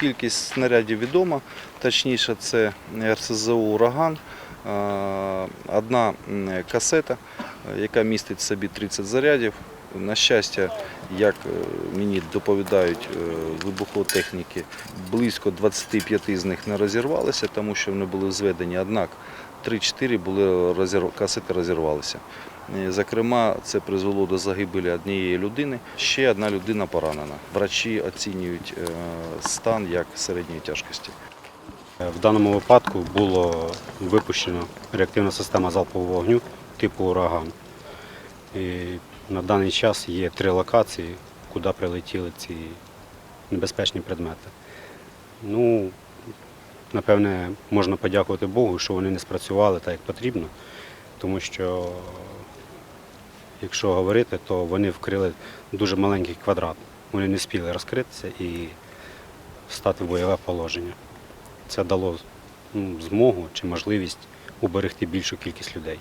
Кількість снарядів відома, точніше це РСЗО Ураган. Е, Одна касета, е, яка містить в собі 30 зарядів. На щастя, як е, мені доповідають е, вибухотехніки, близько 25 з них не розірвалися, тому що вони були зведені. Однак 3-4 були розір... касети розірвалися. Е, Зокрема, це призвело до загибелі однієї людини. Ще одна людина поранена. Врачі оцінюють стан як середньої тяжкості. В даному випадку було випущено реактивна система залпового вогню типу ураган. На даний час є три локації, куди прилетіли ці небезпечні предмети. Ну, напевне, можна подякувати Богу, що вони не спрацювали так, як потрібно, тому що, якщо говорити, то вони вкрили дуже маленький квадрат. Вони не спіли розкритися і стати в бойове положення. Це дало ну, змогу чи можливість уберегти більшу кількість людей.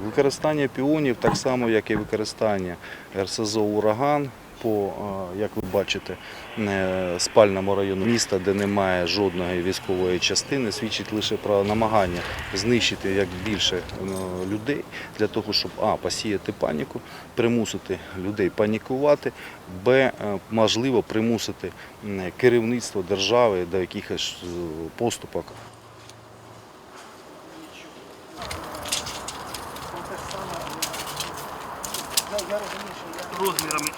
Використання піонів так само, як і використання РСЗО Ураган по, е, як ви бачите, е, спальному району міста, де немає жодної військової частини, свідчить лише про намагання знищити як більше е, людей для того, щоб а посіяти паніку, примусити людей панікувати, б можливо примусити керівництво держави до якихось поступок. Розмірами.